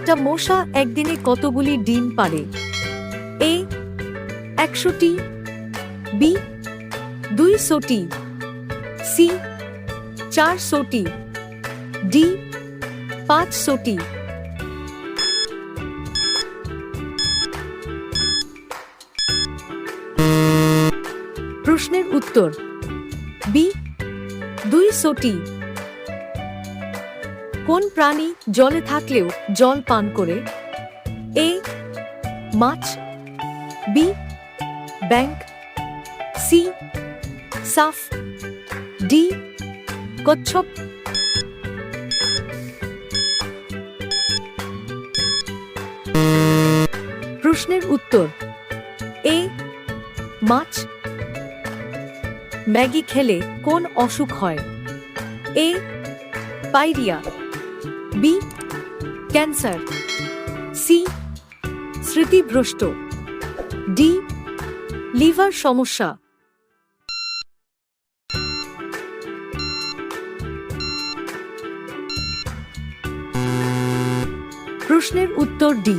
একটা মশা একদিনে কতগুলি ডিম পারে এ, একশোটি, বি, দুইশোটি, সি, চারশোটি, ডি, পাঁচশোটি। প্রশ্নের উত্তর, বি, দুইশোটি। কোন প্রাণী জলে থাকলেও জল পান করে? এ, মাছ, বি, ব্যাংক, সি, সাফ, ডি, কচ্ছপ। প্রশ্নের উত্তর, এ, মাছ। ম্যাগি খেলে কোন অসুখ হয়? A, pyorrhoea. B cancer C স্মৃতিভ্রষ্ট. D liver সমস্যা. প্রশ্নের উত্তর ডি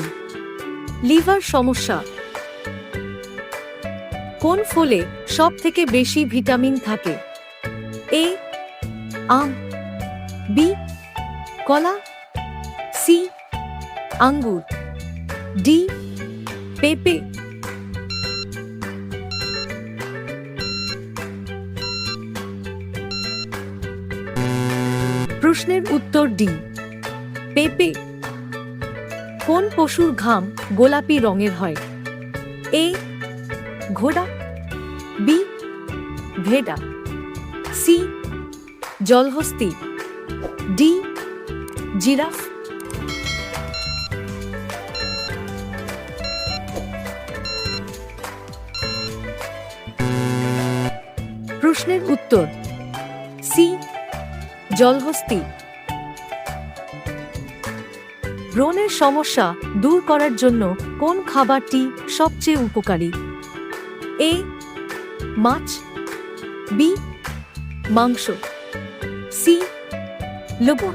লিভার সমস্যা. কোন ফলে সব থেকে বেশি ভিটামিন থাকে? এ আম. বি কলা আঙ্গুর, ডি, পেঁপে। প্রশ্নের উত্তর ডি, পেঁপে। কোন পশুর ঘাম গোলাপি রঙের হয়? এ, ঘোড়া, বি, ভেড়া, সি, জলহস্তি, ডি, জিরাফ। প্রশ্নের উত্তর। সি, জলহস্তি। ব্রণের সমস্যা দূর করার জন্য কোন খাবারটি সবচেয়ে উপকারী? এ, মাছ। বি, মাংস। সি, লবণ।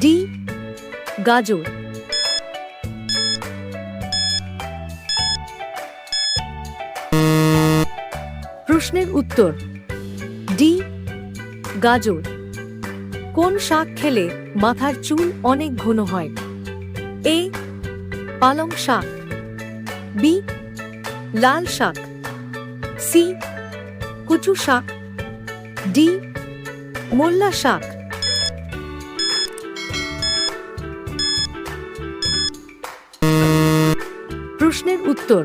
ডি, গাজর। প্রশ্নের উত্তর। ডি গাজর। কোন শাক খেলে মাথার চুল অনেক ঘন হয়? এ পালং শাক। বি লাল শাক। সি কুচু শাক। ডি মোল্লা শাক। প্রশ্নের উত্তর।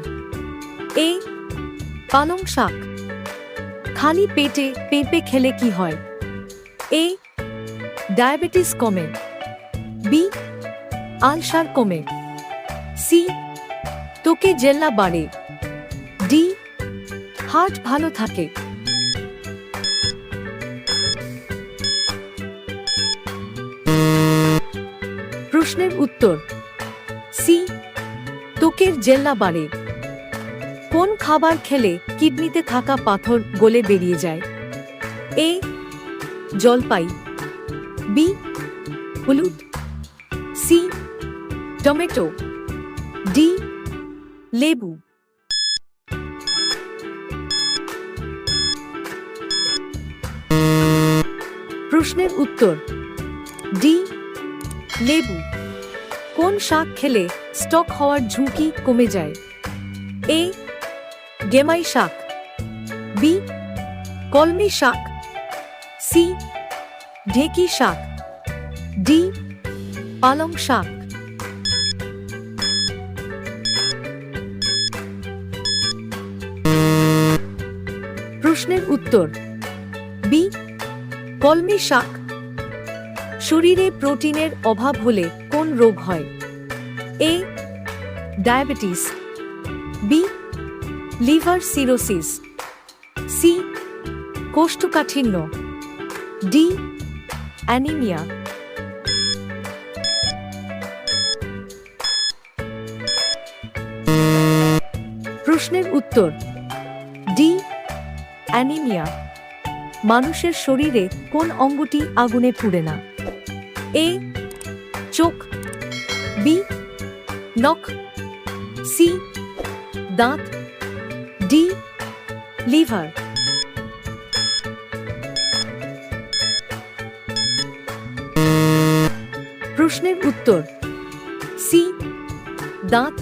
এ পালং শাক। খালি পেটে পেঁপে খেলে কি হয়? এ, ডায়াবেটিস কমে। বি, আলসার কমে। সি তোকে জেল্লা বাড়ে। ডি, হার্ট ভালো থাকে। প্রশ্নের উত্তর, সি তোকের জেল্লা বাড়ে। কোন খাবার খেলে কিডনিতে থাকা পাথর গলে বেরিয়ে যায়? এ, জলপাই, বি, হলুদ, সি, টমেটো, ডি, লেবু। প্রশ্নের উত্তর, ডি, লেবু। কোন শাক খেলে স্টক হওয়ার ঝুঁকি কমে যায়? এ গেমাই শাক। বি, কলমি শাক। সি, ঢেকি শাক। ডি, পালং শাক। প্রশ্নের উত্তর, বি, কলমি শাক। শরীরে প্রোটিনের অভাব হলে কোন রোগ হয়? A, diabetes. B liver cirrhosis. C, কোষ্ঠকাঠিন্য। D, anaemia. প্রশ্নের উত্তর, ডি, অ্যানিমিয়া। মানুষের শরীরে কোন অঙ্গটি আগুনে পুড়ে না? এ, চোখ। বি, নখ। সি, দাঁত। ডি লিভার প্রশ্নের উত্তর সি দাঁত।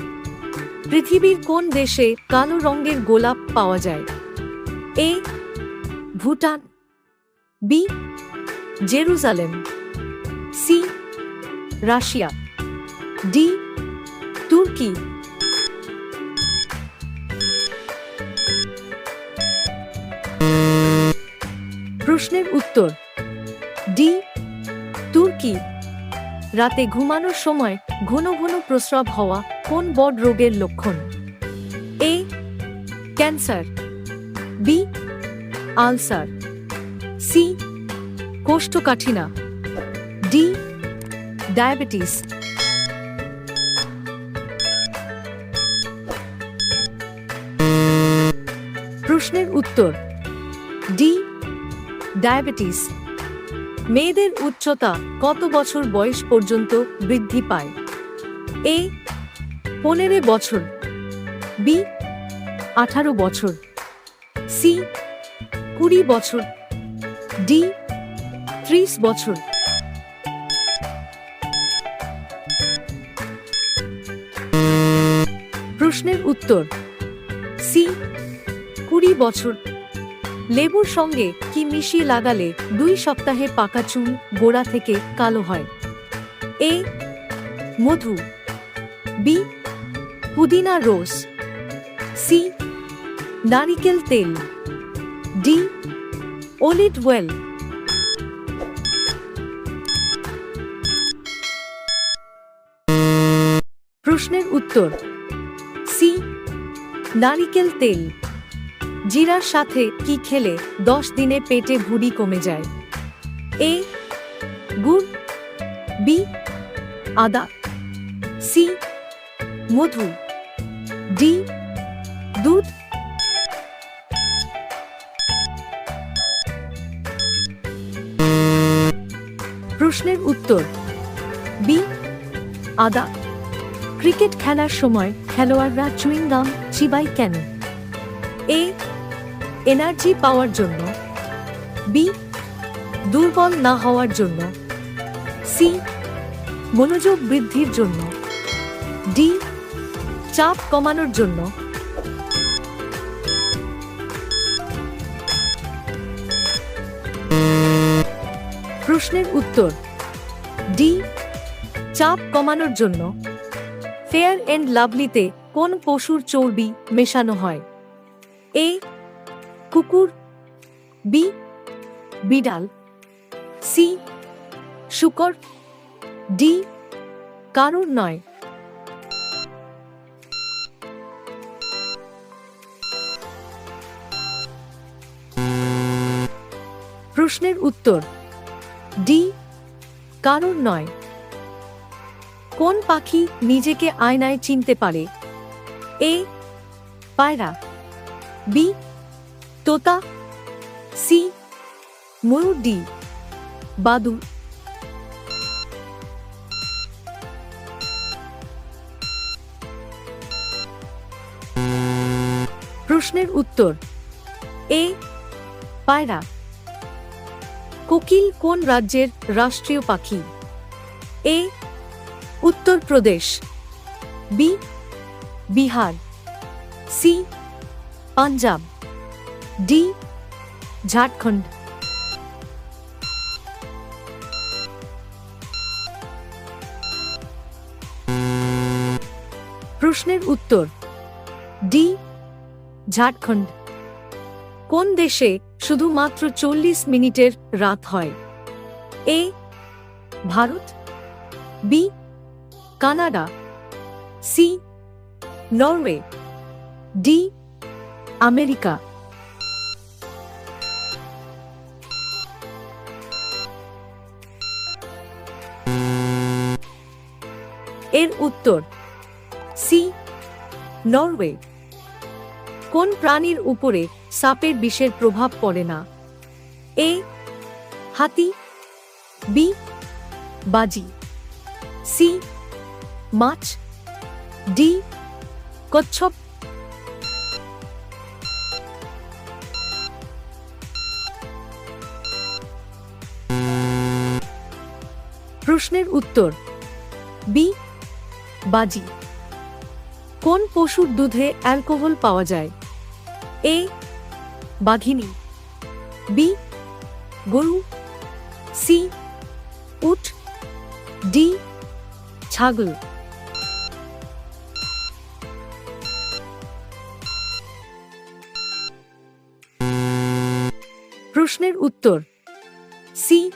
পৃথিবীর কোন দেশে কালো রঙের গোলাপ পাওয়া যায়? A Bhutan. B Jerusalem. C Russia. D তুর্কি। প্রশ্নের উত্তর। ডি, তুর্কি। রাতে ঘুমানোর সময় ঘন ঘন প্রস্রাব হওয়া কোন বড রোগের লক্ষণ? A, cancer. B, ulcer. C, কোষ্ঠকাঠিনা। D, diabetes. প্রশ্নের উত্তর। ডায়াবেটিস। মেয়েদের উচ্চতা কত বছর বয়স পর্যন্ত বৃদ্ধি পায়? এ, পনেরো বছর, বি, আঠারো বছর, সি, কুড়ি বছর, ডি, ত্রিশ বছর। প্রশ্নের উত্তর, সি, কুড়ি বছর। লেবুর সঙ্গে কি মিশিয়ে লাগালে দুই সপ্তাহে পাকা চুল গোড়া থেকে কালো হয়? এ, মধু। বি, পুদিনা রোজ সি, নারিকেল তেল। ডি, অলিভ ওয়েল প্রশ্নের উত্তর, সি, নারিকেল তেল। জিরার সাথে কি খেলে দশ দিনে পেটে ভুঁড়ি কমে যায়? এ, গুড়, বি, আদা, সি, মধু, ডি, দুধ। প্রশ্নের উত্তর, বি, আদা। ক্রিকেট খেলার সময় খেলোয়াড়রা চুইং গাম চিবাই কেন? এ এনার্জি পাওয়ার জন্য বি দুর্বল না হওয়ার জন্য সি মনোযোগ বৃদ্ধির জন্য ডি চাপ কমানোর জন্য। প্রশ্নের উত্তর ডি চাপ কমানোর জন্য। ফেয়ার এন্ড লাভলিতে কোন পশুর চর্বি মেশানো হয়? এ কুকুর, বি, বিড়াল, সি, শুকর, ডি, কারোর নয়। প্রশ্নের উত্তর, ডি, কারোর নয়। কোন পাখি নিজেকে আয়নায় চিনতে পারে? এ, পায়রা, বি তোতা, সি ময়ূর ডি বাদুর প্রশ্নের উত্তর, এ, পায়রা। কোকিল কোন রাজ্যের রাষ্ট্রীয় পাখি? A, Uttar Pradesh. B, Bihar. C, Punjab. D Jharkhand প্রশ্নের উত্তর ডি ঝাড়খণ্ড কোন দেশে শুধুমাত্র চল্লিশ মিনিটের রাত হয়? A Bharat B Canada C Norway D America. এর উত্তর, সি, নরওয়ে। কোন প্রাণীর উপরে সাপের বিষের প্রভাব পড়ে না? এ, হাতি, বি, বাজি। সি, মাছ। ডি, কচ্ছপ। প্রশ্নের উত্তর। বি বাজি। কোন পশুর দুধে অ্যালকোহল পাওয়া যায়? এ বাঘিনী। বি গরু। সি উট। ডি ছাগল। প্রশ্নের উত্তর। সি